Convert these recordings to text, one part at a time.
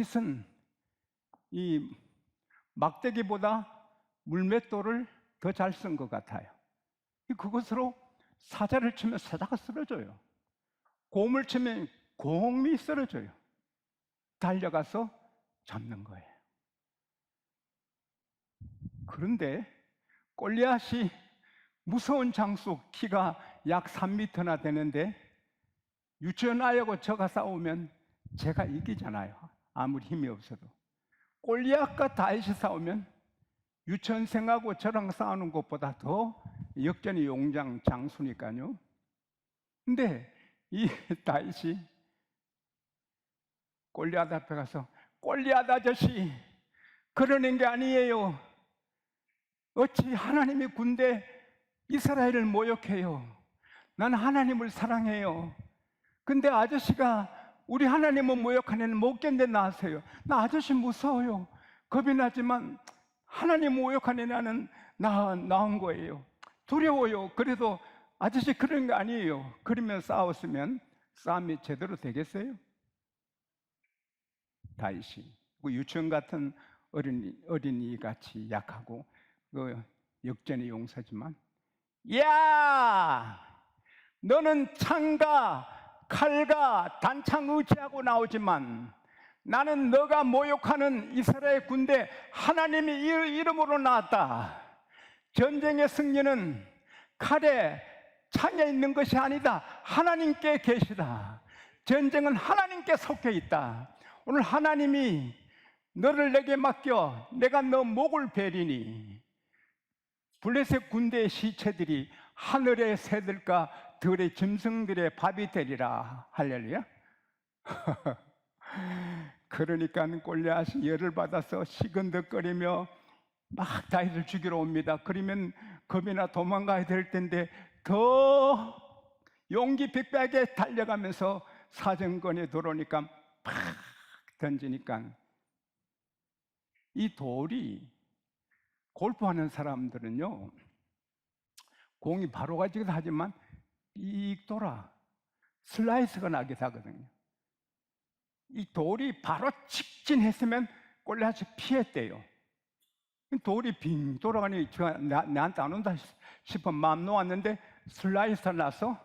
다윗은 이 막대기보다 물맷돌을 더 잘 쓴 것 같아요. 그것으로 사자를 치면 사자가 쓰러져요. 곰을 치면 곰이 쓰러져요. 달려가서 잡는 거예요. 그런데 골리앗이 무서운 장수 키가 약 3미터나 되는데 유치원 아이하고 저가 싸우면 제가 이기잖아요. 아무리 힘이 없어도. 골리앗과 다윗이 싸우면 유치원생하고 저랑 싸우는 것보다 더 역전이 용장 장수니까요. 근데 이 다윗이 골리앗 앞에 가서 골리앗 아저씨 그러는 게 아니에요. 어찌 하나님의 군대 이스라엘을 모욕해요. 난 하나님을 사랑해요. 근데 아저씨가 우리 하나님을 모욕하는 못 견뎌 나세요. 나 아저씨 무서워요. 겁이 나지만 하나님 모욕하는 나는 나, 나온 거예요. 두려워요. 그래도 아저씨 그런 거 아니에요. 그러면 싸웠으면 싸움이 제대로 되겠어요? 다윗이 그 유치원 같은 어린이, 어린이 같이 약하고 그 역전의 용사지만 야 너는 창과 칼과 단창 의지하고 나오지만 나는 너가 모욕하는 이스라엘 군대 하나님의 이- 이름으로 나왔다. 전쟁의 승리는 칼에 창에 있는 것이 아니다. 하나님께 계시다. 전쟁은 하나님께 속해 있다. 오늘 하나님이 너를 내게 맡겨 내가 너 목을 베리니 블레셋 군대의 시체들이 하늘의 새들과 들의 짐승들의 밥이 되리라. 할렐루야. 그러니까 골리앗이 열을 받아서 시근덕거리며 막 다윗을 죽이러 옵니다. 그러면 겁이나 도망가야 될 텐데 더 용기 빅백에 달려가면서 사정권에 들어오니까 팍 던지니까 이 돌이 골프하는 사람들은요 공이 바로 가지기도 하지만 삑 돌아 슬라이스가 나기도 하거든요 이 돌이 바로 직진했으면 골리앗이 피했대요 돌이 빙 돌아가니 제가 나, 나한테 안 온다 싶어 마음 놓았는데 슬라이스 나서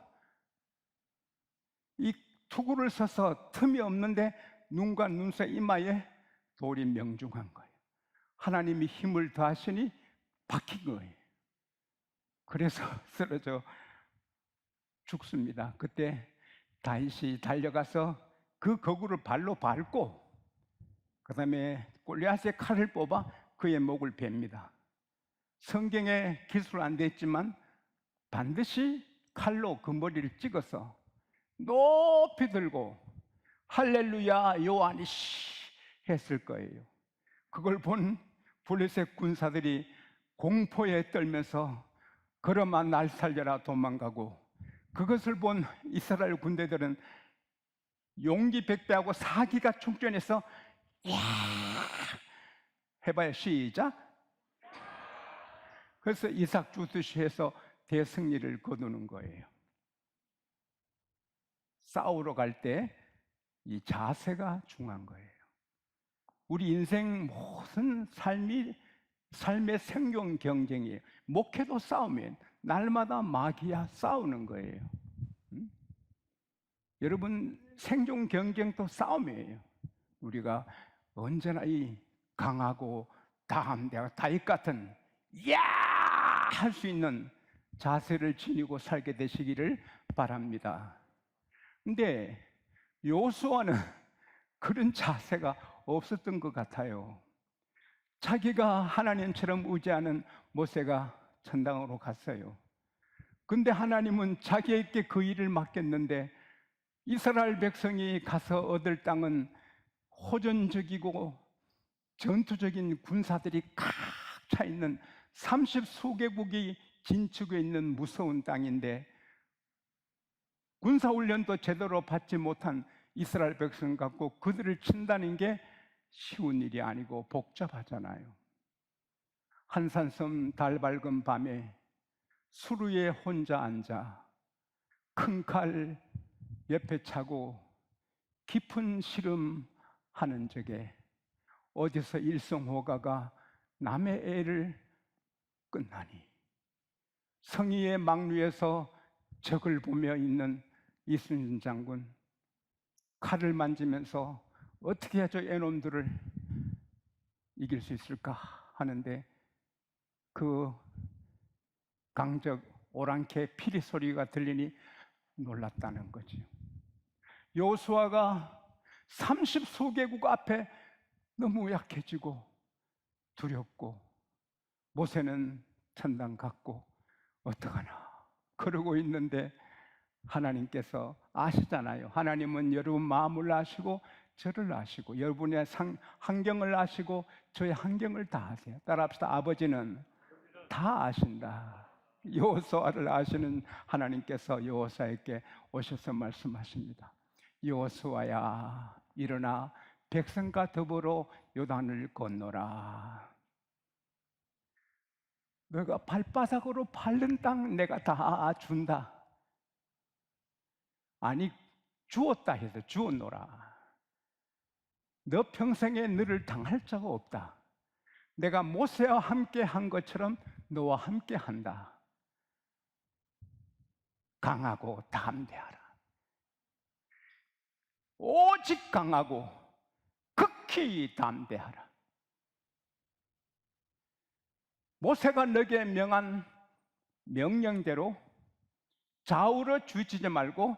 이 투구를 써서 틈이 없는데 눈과 눈새 이마에 돌이 명중한 거예요. 하나님이 힘을 더하시니 박힌 거예요. 그래서 쓰러져 죽습니다. 그때 다윗이 달려가서 그 거구를 발로 밟고 그 다음에 골리앗의 칼을 뽑아 그의 목을 베입니다. 성경에 기술 안 됐지만 반드시 칼로 그 머리를 찍어서 높이 들고 할렐루야 요한이 씨 했을 거예요. 그걸 본 블레셋 군사들이 공포에 떨면서 걸어마 날 살려라 도망가고 그것을 본 이스라엘 군대들은 용기 백배하고 사기가 충전해서 야 해봐요 시작 그래서 이삭 주듯이 해서 대승리를 거두는 거예요 싸우러 갈 때 이 자세가 중요한 거예요. 우리 인생 모든 삶이 삶의 생존 경쟁이에요. 목회도 싸우면 날마다 마귀야 싸우는 거예요. 음? 여러분 생존 경쟁도 싸움이에요. 우리가 언제나 이 강하고 다함대가 다윗 같은 야 할 수 있는 자세를 지니고 살게 되시기를 바랍니다. 근데 요수아는 그런 자세가 없었던 것 같아요. 자기가 하나님처럼 의지하는 모세가 천당으로 갔어요. 근데 하나님은 자기에게 그 일을 맡겼는데 이스라엘 백성이 가서 얻을 땅은 호전적이고 전투적인 군사들이 꽉 차 있는 30수개국이 진축해 있는 무서운 땅인데 군사훈련도 제대로 받지 못한 이스라엘 백성 갖고 그들을 친다는 게 쉬운 일이 아니고 복잡하잖아요. 한산섬 달 밝은 밤에 수루에 혼자 앉아 큰 칼 옆에 차고 깊은 시름 하는 적에 어디서 일성호가가 남의 애를 끝나니 성의의 막류에서 적을 보며 있는 이순신 장군 칼을 만지면서 어떻게 해야 저 애놈들을 이길 수 있을까 하는데 그 강적 오랑캐 피리 소리가 들리니 놀랐다는 거지요. 요수아가 30소개국 앞에 너무 약해지고 두렵고 모세는 천당 갔고 어떡하나 그러고 있는데 하나님께서 아시잖아요. 하나님은 여러분 마음을 아시고 저를 아시고 여러분의 상, 환경을 아시고 저의 환경을 다 아세요. 따라 합시다. 아버지는 다 아신다. 여호수아를 아시는 하나님께서 여호수아에게 오셔서 말씀하십니다. 여호수아야 일어나 백성과 더불어 요단을 건너라. 너가 발바닥으로 밟는 땅 내가 다 준다. 아니 주었다 해서 주었노라. 너 평생에 너를 당할 자가 없다. 내가 모세와 함께 한 것처럼 너와 함께 한다. 강하고 담대하라. 오직 강하고 극히 담대하라. 모세가 너에게 명한 명령대로 좌우로 주지지 말고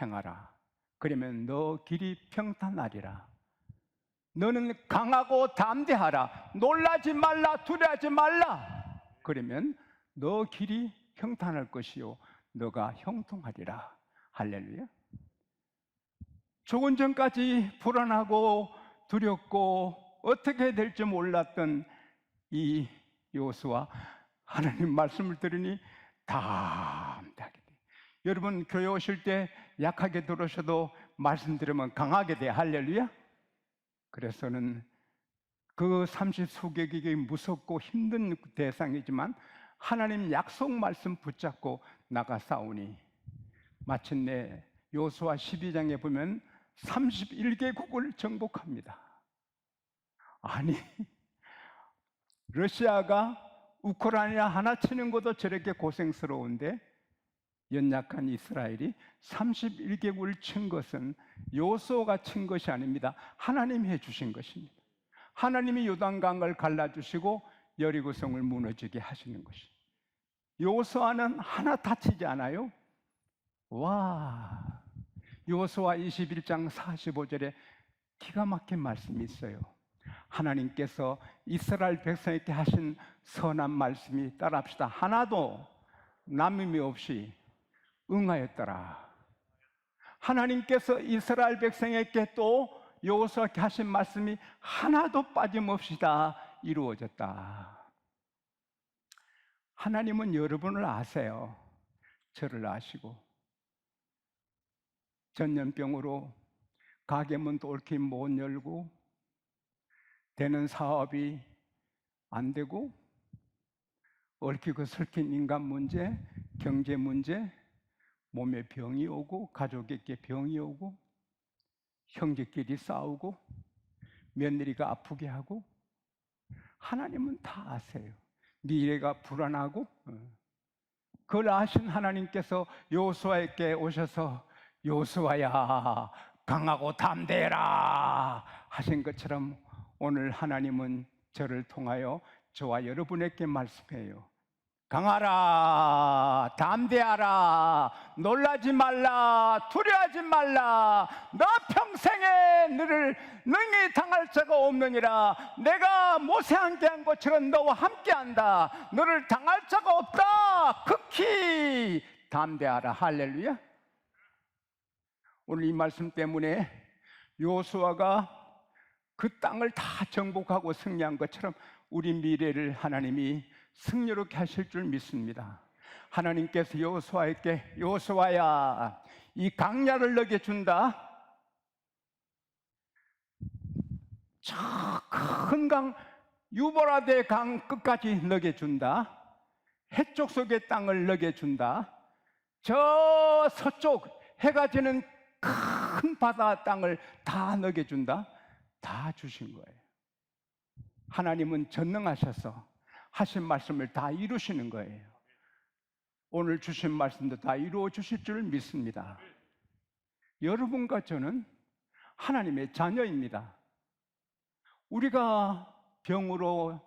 행하라. 그러면 너 길이 평탄하리라. 너는 강하고 담대하라. 놀라지 말라. 두려워하지 말라. 그러면 너 길이 평탄할 것이요. 너가 형통하리라. 할렐루야. 조금 전까지 불안하고 두렵고 어떻게 될지 몰랐던 이 요수와 하나님 말씀을 들으니 담대하게 돼. 여러분 교회 오실 때 약하게 들으셔도 말씀 들으면 강하게 돼. 할렐루야. 그래서는 그 30수객에게 무섭고 힘든 대상이지만 하나님 약속 말씀 붙잡고 나가 싸우니 마침내 요수와 12장에 보면 31개국을 정복합니다. 아니 러시아가 우크라이나 하나 치는 것도 저렇게 고생스러운데 연약한 이스라엘이 31개국을 친 것은 요소가 친 것이 아닙니다. 하나님이 해 주신 것입니다. 하나님이 요단강을 갈라 주시고 여리고성을 무너지게 하시는 것이. 요소아는 하나 다치지 않아요. 와. 요소아 21장 45절에 기가 막힌 말씀이 있어요. 하나님께서 이스라엘 백성에게 하신 선한 말씀이 따라합시다. 하나도 남임이 없이 응하였더라. 하나님께서 이스라엘 백성에게 또 여호수아께 하신 말씀이 하나도 빠짐없이 다 이루어졌다. 하나님은 여러분을 아세요. 저를 아시고 전염병으로 가게 문도 옳게 못 열고 되는 사업이 안 되고 얽히고 설킨 인간 문제, 경제 문제, 몸에 병이 오고 가족에게 병이 오고 형제끼리 싸우고 며느리가 아프게 하고 하나님은 다 아세요. 미래가 불안하고 어. 그걸 아신 하나님께서 요수아에게 오셔서 요수아야 강하고 담대해라 하신 것처럼 오늘 하나님은 저를 통하여 저와 여러분에게 말씀해요. 강하라, 담대하라, 놀라지 말라, 두려워하지 말라. 너 평생에 너를 능히 당할 자가 없느니라. 내가 모세 함께 한 것처럼 너와 함께 한다. 너를 당할 자가 없다. 극히 담대하라. 할렐루야. 오늘 이 말씀 때문에 요수아가 그 땅을 다 정복하고 승리한 것처럼 우리 미래를 하나님이 승리롭게 하실 줄 믿습니다. 하나님께서 여호수아에게 여호수아야 이 강야를 너게 준다. 저 큰 강 유보라데 강 끝까지 너게 준다. 해쪽 속의 땅을 너게 준다. 저 서쪽 해가 지는 큰 바다 땅을 다 너게 준다. 다 주신 거예요. 하나님은 전능하셔서 하신 말씀을 다 이루시는 거예요. 오늘 주신 말씀도 다 이루어 주실 줄 믿습니다. 여러분과 저는 하나님의 자녀입니다. 우리가 병으로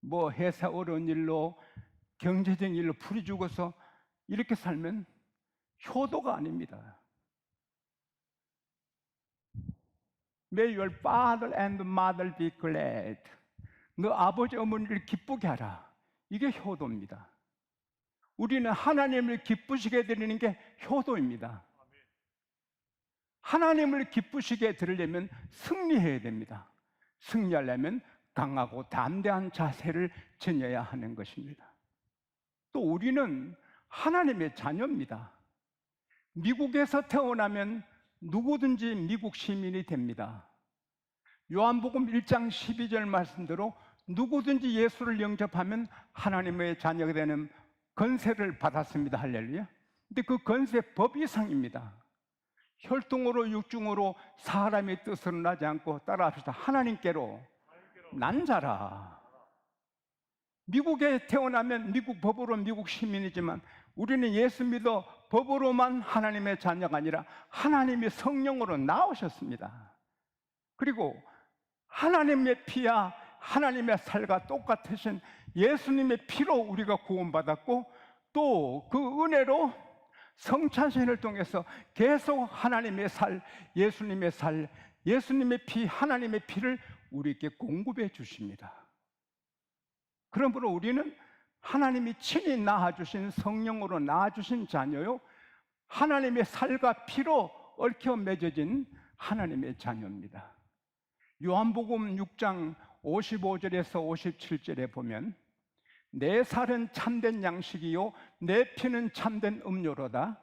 뭐 회사 어려운 일로 경제적인 일로 풀이 죽어서 이렇게 살면 효도가 아닙니다. May your father and mother be glad. 너 아버지 어머니를 기쁘게 하라. 이게 효도입니다. 우리는 하나님을 기쁘시게 드리는 게 효도입니다. 하나님을 기쁘시게 드리려면 승리해야 됩니다. 승리하려면 강하고 담대한 자세를 지녀야 하는 것입니다. 또 우리는 하나님의 자녀입니다. 미국에서 태어나면 누구든지 미국 시민이 됩니다. 요한복음 1장 12절 말씀대로 누구든지 예수를 영접하면 하나님의 자녀가 되는 건세를 받았습니다. 할렐루야. 근데 그 건세 법 이상입니다. 혈통으로 육중으로 사람의 뜻으로 나지 않고 따라합시다. 하나님께로 난 자라. 미국에 태어나면 미국 법으로 미국 시민이지만 우리는 예수 믿어 법으로만 하나님의 자녀가 아니라 하나님의 성령으로 나오셨습니다. 그리고 하나님의 피와 하나님의 살과 똑같으신 예수님의 피로 우리가 구원받았고 또 그 은혜로 성찬신을 통해서 계속 하나님의 살, 예수님의 살, 예수님의 피, 하나님의 피를 우리에게 공급해 주십니다. 그러므로 우리는 하나님이 친히 낳아주신 성령으로 낳아주신 자녀요. 하나님의 살과 피로 얽혀 맺어진 하나님의 자녀입니다. 요한복음 6장 55절에서 57절에 보면 내 살은 참된 양식이요 내 피는 참된 음료로다.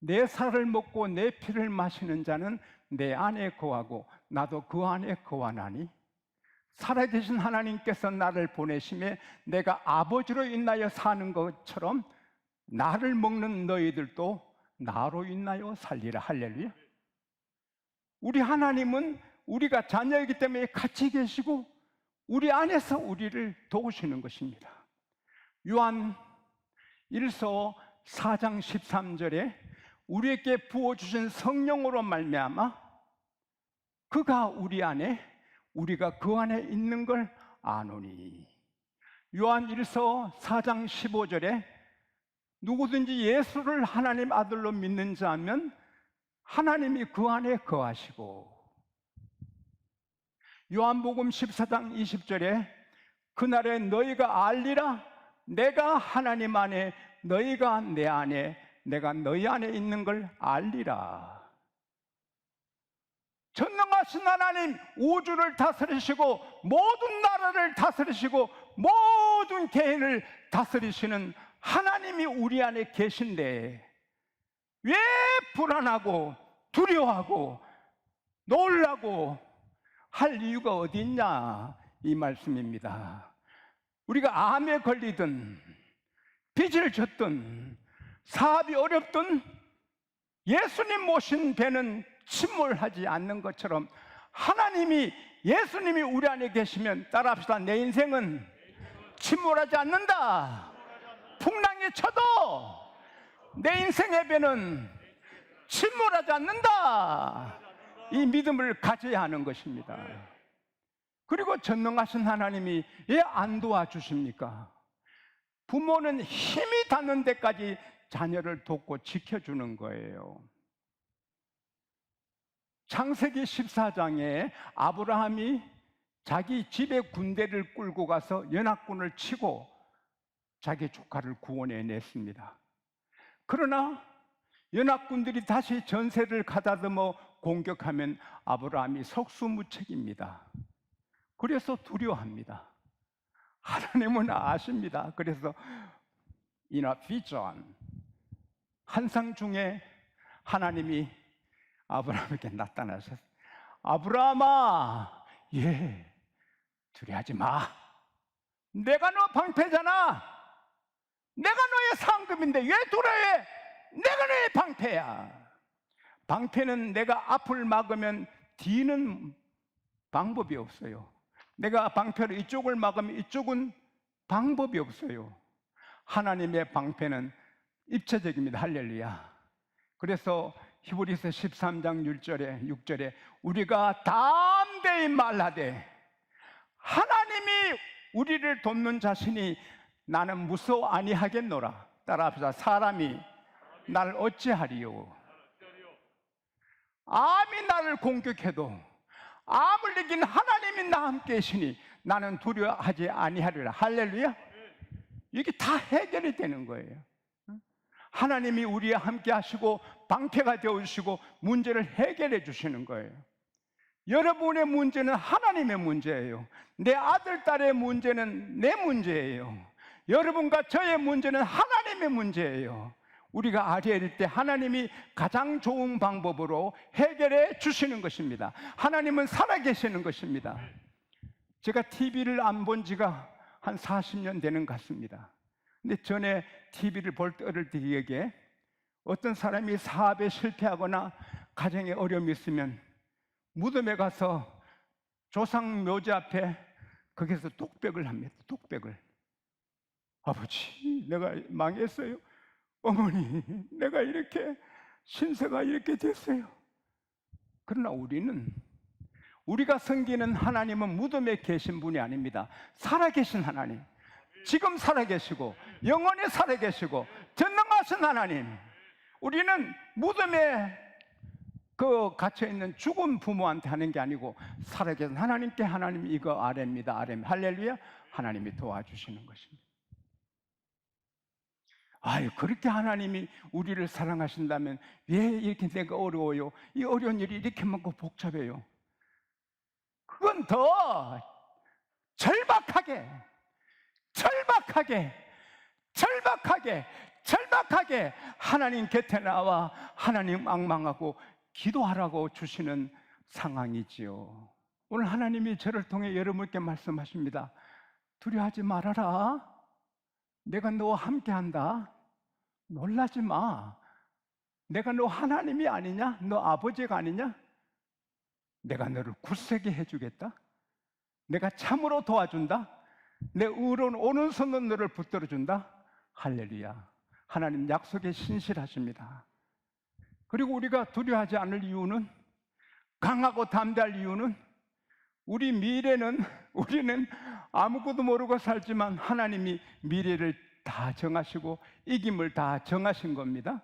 내 살을 먹고 내 피를 마시는 자는 내 안에 거하고 나도 그 안에 거하나니. 살아계신 하나님께서 나를 보내심에 내가 아버지로 인하여 사는 것처럼 나를 먹는 너희들도 나로 인하여 살리라. 할렐루야. 우리 하나님은 우리가 자녀이기 때문에 같이 계시고 우리 안에서 우리를 도우시는 것입니다. 요한 1서 4장 13절에 우리에게 부어 주신 성령으로 말미암아 그가 우리 안에 우리가 그 안에 있는 걸 아노니. 요한 1서 4장 15절에 누구든지 예수를 하나님 아들로 믿는 자면 하나님이 그 안에 거하시고 요한복음 14장 20절에 그날에 너희가 알리라. 내가 하나님 안에 너희가 내 안에 내가 너희 안에 있는 걸 알리라. 전능하신 하나님 우주를 다스리시고 모든 나라를 다스리시고 모든 개인을 다스리시는 하나님이 우리 안에 계신데 왜 불안하고 두려워하고 놀라고 할 이유가 어디 있냐 이 말씀입니다. 우리가 암에 걸리든 빚을 졌든 사업이 어렵든 예수님 모신 배는 침몰하지 않는 것처럼 하나님이 예수님이 우리 안에 계시면 따라합시다. 내 인생은 침몰하지 않는다. 풍랑이 쳐도 내 인생의 배는 침몰하지 않는다. 이 믿음을 가져야 하는 것입니다. 그리고 전능하신 하나님이 왜 안 도와주십니까? 부모는 힘이 닿는 데까지 자녀를 돕고 지켜주는 거예요. 창세기 14장에 아브라함이 자기 집에 군대를 끌고 가서 연합군을 치고 자기 조카를 구원해 냈습니다. 그러나 연합군들이 다시 전세를 가다듬어 공격하면 아브라함이 속수무책입니다. 그래서 두려워합니다. 하나님은 아십니다. 그래서 이나 비전 한상 중에 하나님이 아브라함에게 나타나서 아브라함아 예 두려워하지 마 내가 너 방패잖아 내가 너의 상급인데 왜 두려워해 내가 너의 방패야 방패는 내가 앞을 막으면 뒤는 방법이 없어요. 내가 방패로 이쪽을 막으면 이쪽은 방법이 없어요. 하나님의 방패는 입체적입니다. 할렐루야. 그래서 히브리서 13장 1절에 6절에 우리가 담대히 말하되 하나님이 우리를 돕는 자신이 나는 무서워 아니하겠노라. 따라합시다. 사람이 나를 어찌하리요? 암이 나를 공격해도 암을 이긴 하나님이 나와 함께 계시니 나는 두려워하지 아니하리라. 할렐루야. 이게 다 해결이 되는 거예요. 하나님이 우리와 함께 하시고 방패가 되어 주시고 문제를 해결해 주시는 거예요. 여러분의 문제는 하나님의 문제예요. 내 아들, 딸의 문제는 내 문제예요. 여러분과 저의 문제는 하나님의 문제예요. 우리가 아뢰일 때 하나님이 가장 좋은 방법으로 해결해 주시는 것입니다. 하나님은 살아계시는 것입니다. 제가 TV를 안 본 지가 한 40년 되는 것 같습니다. 근데 전에 TV를 볼 때 어릴 때에게 어떤 사람이 사업에 실패하거나 가정에 어려움이 있으면 무덤에 가서 조상 묘지 앞에 거기서 독백을 합니다. 독백을. 아버지, 내가 망했어요. 어머니, 내가 이렇게 신세가 이렇게 됐어요. 그러나 우리는 우리가 섬기는 하나님은 무덤에 계신 분이 아닙니다. 살아계신 하나님. 지금 살아계시고 영원히 살아계시고 전능하신 하나님. 우리는 무덤에 그 갇혀 있는 죽은 부모한테 하는 게 아니고 살아계신 하나님께 하나님 이거 아래입니다. 아래 할렐루야. 하나님이 도와주시는 것입니다. 아유, 그렇게 하나님이 우리를 사랑하신다면 왜 이렇게 내가 어려워요? 이 어려운 일이 이렇게 많고 복잡해요? 그건 더 절박하게, 절박하게, 절박하게, 절박하게 하나님 곁에 나와 하나님 악망하고 기도하라고 주시는 상황이지요. 오늘 하나님이 저를 통해 여러분께 말씀하십니다. 두려워하지 말아라. 내가 너와 함께 한다. 놀라지 마. 내가 너 하나님이 아니냐? 너 아버지가 아니냐? 내가 너를 굳세게 해주겠다. 내가 참으로 도와준다. 내 의로운 오른손으로 너를 붙들어 준다. 할렐루야. 하나님 약속에 신실하십니다. 그리고 우리가 두려워하지 않을 이유는 강하고 담대할 이유는 우리 미래는 우리는 아무것도 모르고 살지만 하나님이 미래를 다 정하시고 이김을 다 정하신 겁니다.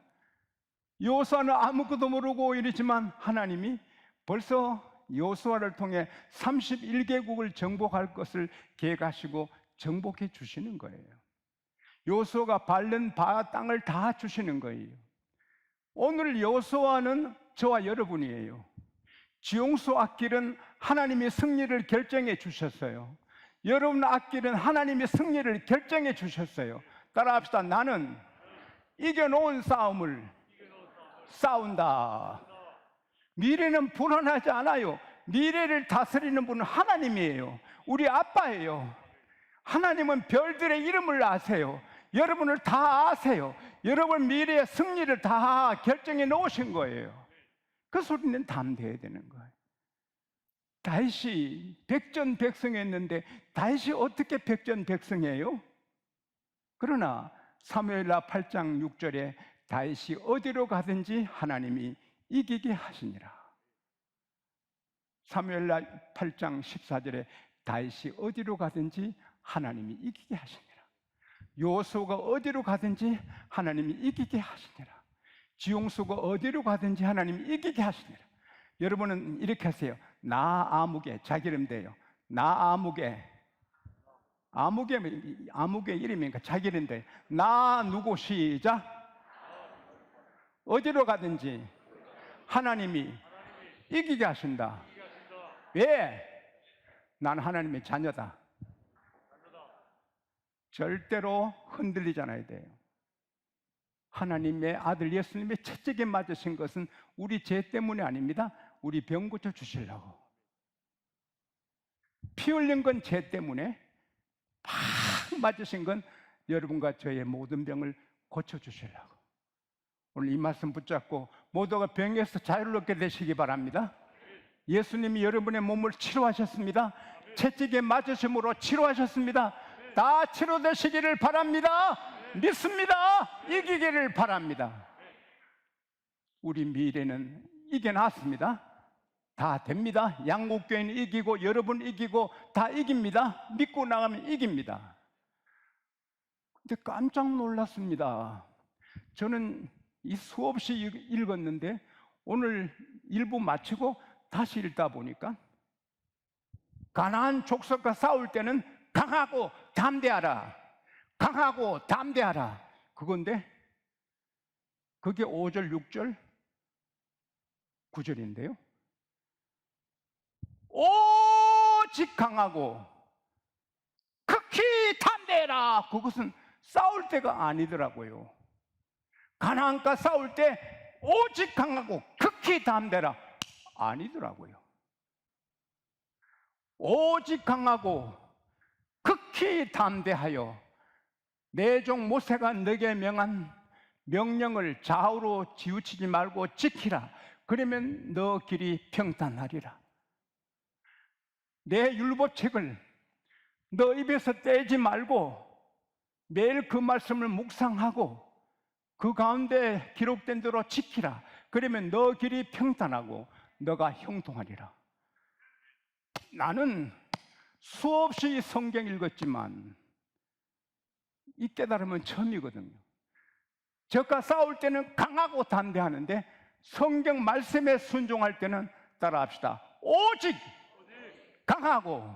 요수아는 아무것도 모르고 이러지만 하나님이 벌써 요수아를 통해 31개국을 정복할 것을 계획하시고 정복해 주시는 거예요. 요수아가 밟는 바 땅을 다 주시는 거예요. 오늘 요수아는 저와 여러분이에요. 지용수 앞길은 하나님이 승리를 결정해 주셨어요. 여러분 앞길은 하나님이 승리를 결정해 주셨어요. 따라합시다. 나는 이겨놓은 싸움을 싸운다. 미래는 불안하지 않아요. 미래를 다스리는 분은 하나님이에요. 우리 아빠예요. 하나님은 별들의 이름을 아세요. 여러분을 다 아세요. 여러분 미래의 승리를 다 결정해 놓으신 거예요. 그 소리는 담대해야 되는 거예요. 다시 백전백승했는데 다시 어떻게 백전백승해요? 그러나 사무엘라 8장 6절에 다시 어디로 가든지 하나님이 이기게 하시니라. 사무엘라 8장 14절에 다시 어디로 가든지 하나님이 이기게 하시니라. 요소가 어디로 가든지 하나님이 이기게 하시니라. 지용수가 어디로 가든지 하나님이 이기게 하시니라. 여러분은 이렇게 하세요. 나 아무개 자기 이름 돼요. 나 아무개 아무개 아무개 이름이니까 자기 이름인데 나 누구 시작 어디로 가든지 하나님이 이기게 하신다. 왜? 나는 하나님의 자녀다. 절대로 흔들리지 않아야 돼요. 하나님의 아들 예수님의 채찍에 맞으신 것은 우리 죄 때문이 아닙니다. 우리 병 고쳐 주시려고. 피 흘린 건 죄 때문에 팍 맞으신 건 여러분과 저의 모든 병을 고쳐 주시려고. 오늘 이 말씀 붙잡고 모두가 병에서 자유를 얻게 되시기 바랍니다. 예수님이 여러분의 몸을 치료하셨습니다. 채찍에 맞으심으로 치료하셨습니다. 다 치료되시기를 바랍니다. 믿습니다. 이기기를 바랍니다. 우리 미래는 이겨놨습니다. 다 됩니다. 양국교회는 이기고 여러분 이기고 다 이깁니다. 믿고 나가면 이깁니다. 근데 깜짝 놀랐습니다. 저는 이 수없이 읽- 읽었는데 오늘 일부 마치고 다시 읽다 보니까 가나안 족속과 싸울 때는 강하고 담대하라. 강하고 담대하라. 그건데 그게 5절, 6절, 9절인데요. 오직 강하고 극히 담대해라. 그것은 싸울 때가 아니더라고요. 가나안과 싸울 때 오직 강하고 극히 담대라. 아니더라고요. 오직 강하고 극히 담대하여 내 종 모세가 너에게 명한 명령을 좌우로 지우치지 말고 지키라. 그러면 너 길이 평탄하리라. 내 율법책을 너 입에서 떼지 말고 매일 그 말씀을 묵상하고 그 가운데 기록된 대로 지키라. 그러면 너 길이 평탄하고 너가 형통하리라. 나는 수없이 성경 읽었지만 이 깨달음은 처음이거든요. 저가 싸울 때는 강하고 담대하는데 성경 말씀에 순종할 때는 따라합시다. 오직 강하고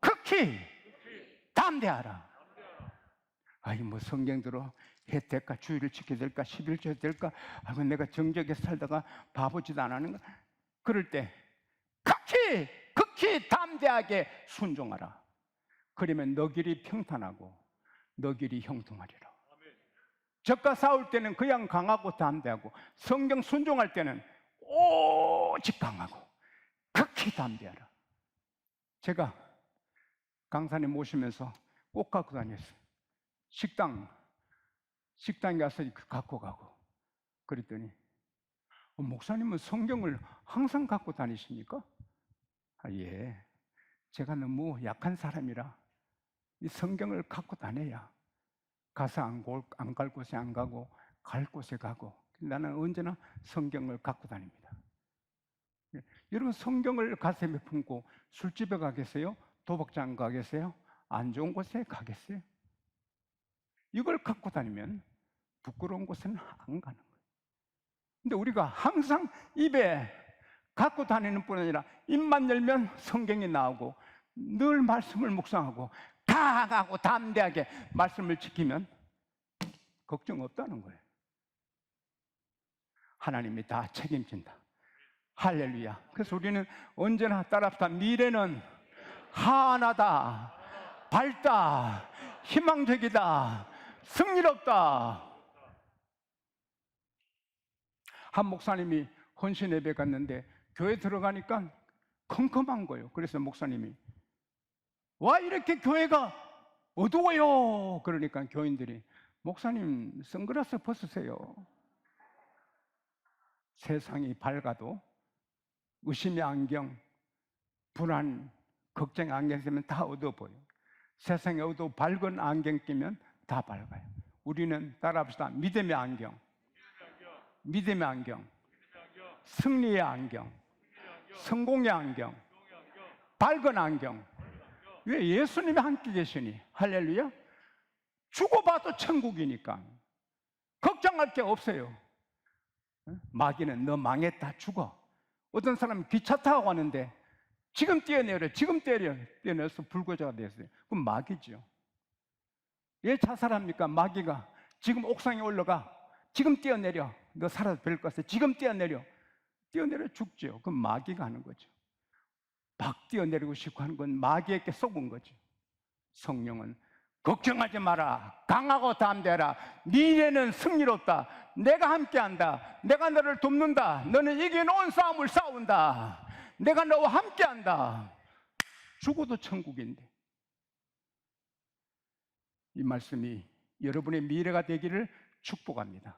극히 담대하라. 아니 뭐 성경대로 해 될까 주의를 지켜야 될까 11조 될까 아고 내가 정적에 살다가 바보짓 안 하는가 그럴 때 극히 극히 담대하게 순종하라 그러면 너 길이 평탄하고 너 길이 형통하리라 적과 싸울 때는 그냥 강하고 담대하고 성경 순종할 때는 오직 강하고 극히 담대하라 제가 강산에 모시면서 꼭 갖고 다녔어요 식당 식당에 가서 갖고 가고 그랬더니 어, 목사님은 성경을 항상 갖고 다니십니까? 아, 예. 제가 너무 약한 사람이라 이 성경을 갖고 다녀야 가서 안갈 곳에 안 가고 갈 곳에 가고 나는 언제나 성경을 갖고 다닙니다. 예. 여러분 성경을 가슴에 품고 술집에 가겠어요? 도박장 가겠어요? 안 좋은 곳에 가겠어요? 이걸 갖고 다니면 부끄러운 곳은 안 가는 거예요. 근데 우리가 항상 입에 갖고 다니는 뿐 아니라 입만 열면 성경이 나오고 늘 말씀을 묵상하고 강하고 담대하게 말씀을 지키면 걱정 없다는 거예요. 하나님이 다 책임진다. 할렐루야. 그래서 우리는 언제나 따라합시다. 미래는 환하다, 밝다, 희망적이다, 승리롭다. 한 목사님이 헌신 예배 갔는데 교회 들어가니까 컴컴한 거예요. 그래서 목사님이 와 이렇게 교회가 어두워요. 그러니까 교인들이 목사님 선글라스 벗으세요. 세상이 밝아도 의심의 안경, 불안, 걱정 안경 쓰면 다 어두워 보여. 세상에 어두워 밝은 안경 끼면 다 밝아요. 우리는 따라합시다. 믿음의 안경. 믿음의 안경, 승리의 안경, 성공의 안경, 밝은 안경. 왜 예수님이 함께 계시니? 할렐루야. 죽어봐도 천국이니까 걱정할 게 없어요. 마귀는 너 망했다 죽어. 어떤 사람은 기차 타고 가는데 지금 뛰어내려, 지금 때려, 뛰어내서 불구조가 됐어요. 그럼 마귀죠. 왜 자살합니까? 마귀가 지금 옥상에 올라가, 지금 뛰어내려. 너 살아도 될 것을 지금 뛰어내려. 뛰어내려 죽죠. 그건 마귀가 하는 거죠. 막 뛰어내리고 싶고 하는 건 마귀에게 속은 거죠. 성령은 걱정하지 마라. 강하고 담대라. 미래는 승리롭다. 내가 함께한다. 내가 너를 돕는다. 너는 이겨놓은 싸움을 싸운다. 내가 너와 함께한다. 죽어도 천국인데. 이 말씀이 여러분의 미래가 되기를 축복합니다.